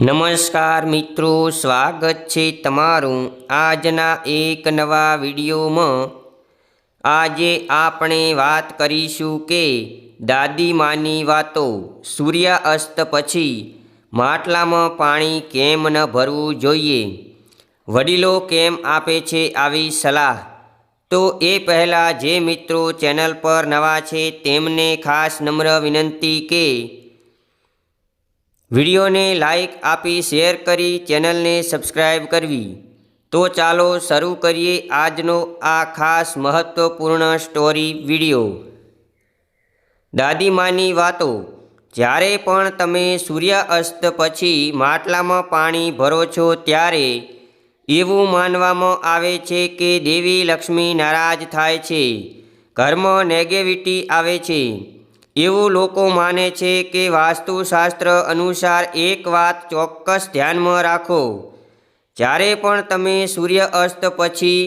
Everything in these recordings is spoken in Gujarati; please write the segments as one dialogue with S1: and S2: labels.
S1: નમસ્કાર મિત્રો, સ્વાગત છે તમારું આજના એક નવા વિડીયોમાં. આજે આપણે વાત કરીશું કે દાદીમાની વાતો. સૂર્યાસ્ત પછી માટલામાં પાણી કેમ ન ભરવું જોઈએ? વડીલો કેમ આપે છે આવી સલાહ? તો એ પહેલાં જે મિત્રો ચેનલ પર નવા છે, તેમને ખાસ નમ્ર વિનંતી કે વિડીયોને લાઈક આપી શેર કરી ચેનલને સબસ્ક્રાઈબ કરવી. તો ચાલો શરૂ કરીએ આજનો આ ખાસ મહત્વપૂર્ણ સ્ટોરી વીડિયો. દાદીમાની વાતો. જ્યારે પણ તમે સૂર્યાસ્ત પછી માટલામાં પાણી ભરો છો ત્યારે એવું માનવામાં આવે છે કે દેવી લક્ષ્મી નારાજ થાય છે. ઘરમાં નેગેટિવિટી આવે છે. એવું લોકો માને છે કે વાસ્તુશાસ્ત્ર અનુસાર એક વાત ચોક્કસ ધ્યાનમાં રાખો. જ્યારે પણ તમે સૂર્ય અસ્ત પછી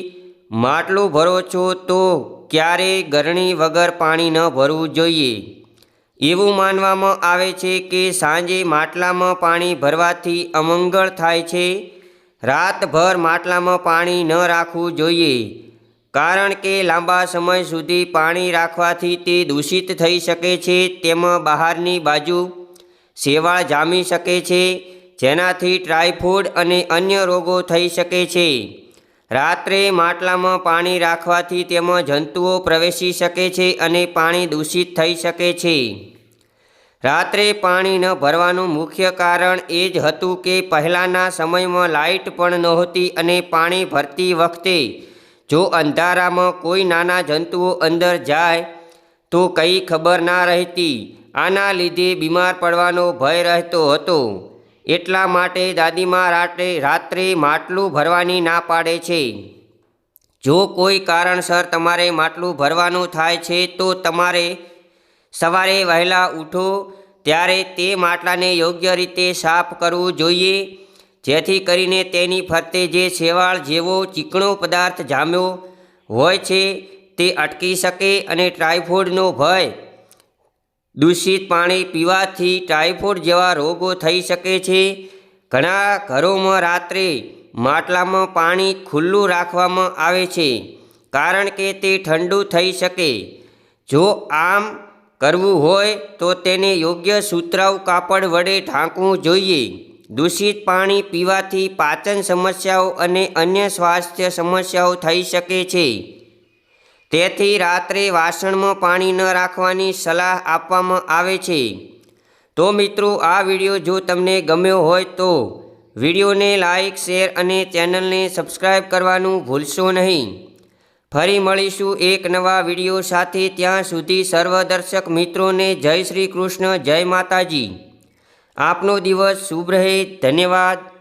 S1: માટલું ભરો છો તો ક્યારેય ગરણી વગર પાણી ન ભરવું જોઈએ. એવું માનવામાં આવે છે કે સાંજે માટલામાં પાણી ભરવાથી અમંગળ થાય છે. રાતભર માટલામાં પાણી ન રાખવું જોઈએ. કારણ કે લાંબા સમય સુધી પાણી રાખવાથી તે દૂષિત થઈ શકે છે, તેમાં બહારની બાજુ શેવાળ જામી શકે છે, જેનાથી ટ્રાયફૂડ અને અન્ય રોગો થઈ શકે છે. રાત્રે માટલામાં પાણી રાખવાથી તેમાં જંતુઓ પ્રવેશી શકે છે અને પાણી દૂષિત થઈ શકે છે. રાત્રે પાણી ન ભરવાનું મુખ્ય કારણ એ જ હતું કે પહેલાંના સમયમાં લાઇટ પણ નહોતી અને પાણી ભરતી વખતે જો અંધારામાં કોઈ નાના જંતુઓ અંદર જાય તો કંઈ ખબર ના રહેતી. આના લીધે બીમાર પડવાનો ભય રહેતો હતો. એટલા માટે દાદીમા રાત્રે રાત્રે માટલું ભરવાની ના પાડે છે. જો કોઈ કારણસર તમારે માટલું ભરવાનું થાય છે તો તમારે સવારે વહેલા ઉઠો, ત્યારે તે માટલાને યોગ્ય રીતે સાફ કરવું જોઈએ. જેથી કરીને તેની ફરતે જે શેવાળ જેવો ચીકણો પદાર્થ જામ્યો હોય છે તે અટકી શકે અને ટાઇફોઇડનો ભય દૂષિત પાણી પીવાથી ટાઇફોઇડ જેવા રોગો થઈ શકે છે. ઘણા ઘરોમાં રાત્રે માટલામાં પાણી ખુલ્લું રાખવામાં આવે છે કારણ કે તે ઠંડુ થઈ શકે. જો આમ કરવું હોય તો તેને યોગ્ય સુતરાઉ કાપડ વડે ઢાંકવું જોઈએ. દૂષિત પાણી પીવાથી પાચન સમસ્યાઓ અને અન્ય સ્વાસ્થ્ય સમસ્યાઓ થઈ શકે છે. તેથી રાત્રે વાસણમાં પાણી ન રાખવાની સલાહ આપવામાં આવે છે. તો મિત્રો, આ વીડિયો જો તમને ગમ્યો હોય તો વિડીયોને લાઈક, શેર અને ચેનલને સબસ્ક્રાઈબ કરવાનું ભૂલશો નહીં. ફરી મળીશું એક નવા વીડિયો સાથે. ત્યાં સુધી સર્વદર્શક મિત્રોને જય શ્રી કૃષ્ણ, જય માતાજી. આપનો દિવસ શુભ રહે. ધન્યવાદ.